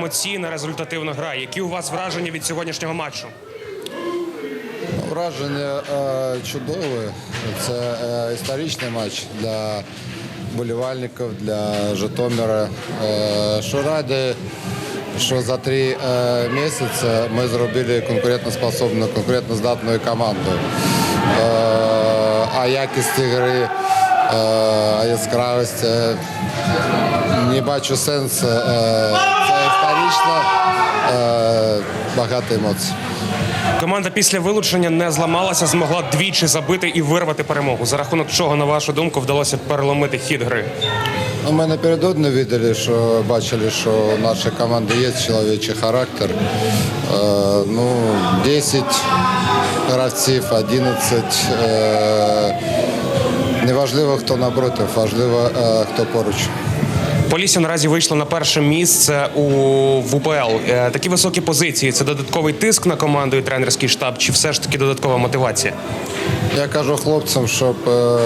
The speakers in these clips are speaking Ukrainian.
емоційна результативна гра. Які у вас враження від сьогоднішнього матчу? Враження е, чудове. Це е, історичний матч для болівальників, для Житомира. Е, що раді, що за три місяці ми зробили конкурентоспособну, конкурентоздатну команду. А якість гри, яскравість е, не бачу сенсу. Е, це історично, е, багато емоцій. Команда після вилучення не зламалася, змогла двічі забити і вирвати перемогу. За рахунок чого, на вашу думку, вдалося переломити хід гри. Ну, Ми напередодні видели, що бачили, що у нашої команди є чоловічий характер. Е, ну, 10 гравців, 11. Е, неважливо, хто напротив, важливо, е, хто поруч. Полісся наразі вийшло на перше місце у в УПЛ. Е, Такі високі позиції це додатковий тиск на команду і тренерський штаб, чи все ж таки додаткова мотивація? Я кажу хлопцям, щоб е,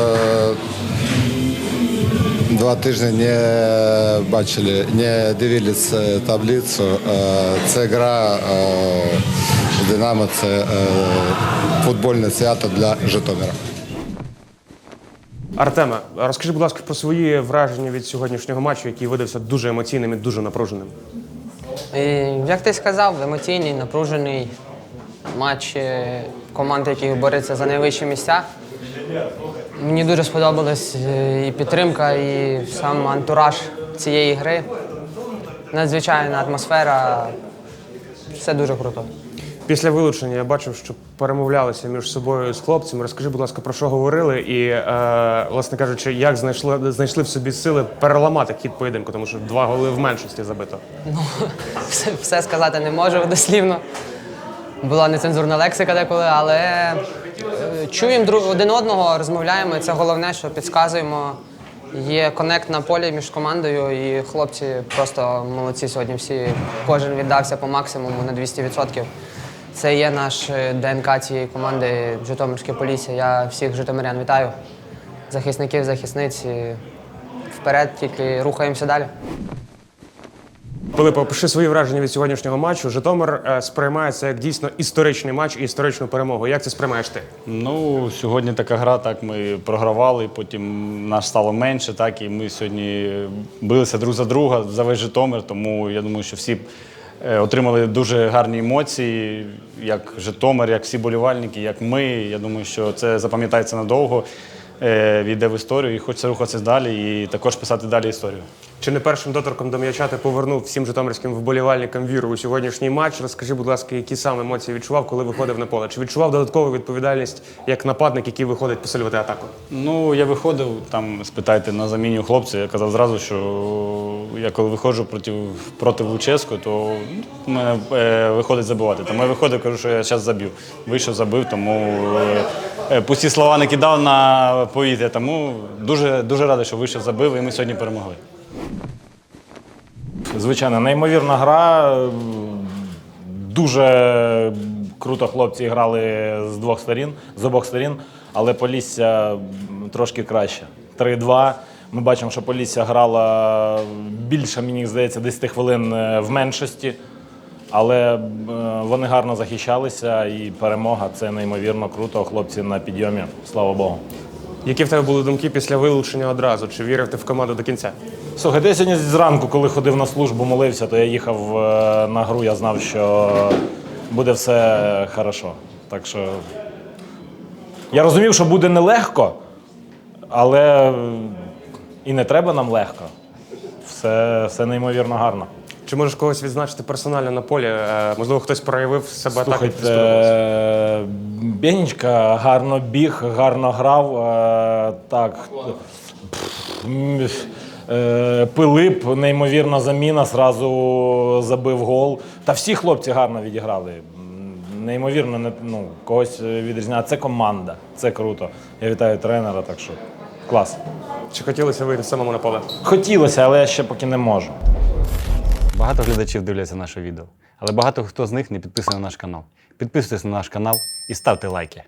два тижні не бачили, не дивилися таблицю. Це гра Динамо, це футбольне свято для Житомира. Артеме, розкажи, будь ласка, про свої враження від сьогоднішнього матчу, який видався дуже емоційним і дуже напруженим. І, як ти сказав, емоційний, напружений матч е, команд, які борються за найвищі місця. Мені дуже сподобалась е, і підтримка, і сам антураж цієї гри. Надзвичайна атмосфера. Все дуже круто. Після вилучення я бачив, що перемовлялися між собою з хлопцями. Розкажи, будь ласка, про що говорили, і, е, власне кажучи, як знайшли, знайшли в собі сили переламати хід поєдинку, тому що два голи в меншості забито. Ну, все, все сказати не можу дослівно. Була нецензурна лексика деколи, але е, чуємо друг- один одного, розмовляємо. і Це головне, що підказуємо. Є конект на полі між командою, і хлопці просто молодці сьогодні. Всі кожен віддався по максимуму на 200%. Це є наш е, ДНК цієї команди Житомирське Полісся. Я всіх житомирян вітаю, захисників, захисниць. Вперед, тільки рухаємося далі. Пилипе, опиши свої враження від сьогоднішнього матчу. Житомир е, сприймає це як дійсно історичний матч і історичну перемогу. Як це сприймаєш ти? Ну, сьогодні така гра, так ми програвали, потім нас стало менше, так і ми сьогодні билися друг за друга за весь Житомир. Тому я думаю, що всі отримали дуже гарні емоції, як Житомир, як всі болівальники, як ми. Я думаю, що це запам'ятається надовго, е, війде в історію і хочеться рухатися далі і також писати далі історію. Чи не першим доторком до м'яча ти повернув всім житомирським вболівальникам віру у сьогоднішній матч? Розкажи, будь ласка, які саме емоції відчував, коли виходив на поле? Чи відчував додаткову відповідальність як нападник, який виходить посилювати атаку? Ну, я виходив, там спитайте на заміні у хлопця. Я казав зразу, що я коли виходжу проти, проти Луческу, то мене е, виходить забивати. Тому я виходив, кажу, що я зараз заб'ю. Вийшов, забив, тому е, е, пусті слова не кидав на повітря. Тому дуже, дуже радий, що вийшов, забив, і ми сьогодні перемогли. Звичайно, неймовірна гра. Дуже круто хлопці грали з двох сторін, з обох сторін, але Полісся трошки краще. 3-2. Ми бачимо, що Полісся грала більше, мені здається, 10 хвилин е, в меншості. Але е, вони гарно захищалися, і перемога це неймовірно круто. Хлопці на підйомі. Слава Богу. Які в тебе були думки після вилучення одразу? Чи вірив ти в команду до кінця? Слухайте, я сьогодні зранку, коли ходив на службу, молився, то я їхав е, на гру, я знав, що буде все хорошо. Так що я розумів, що буде нелегко, але і не треба нам легко. Все, все неймовірно гарно. Чи можеш когось відзначити персонально на полі? Е, Можливо, хтось проявив себе так, Слухайте, тобі е, Бєнічка гарно біг, гарно грав. е, Так. Е, Пилип, неймовірна заміна, зразу забив гол. Та всі хлопці гарно відіграли. Неймовірно, не, ну, когось відрізняє. Це команда, це круто. Я вітаю тренера, так що клас. Чи хотілося вийти самому на поле? Хотілося, але я ще поки не можу. Багато глядачів дивляться наше відео, але багато хто з них не підписаний на наш канал. Підписуйтесь на наш канал і ставте лайки.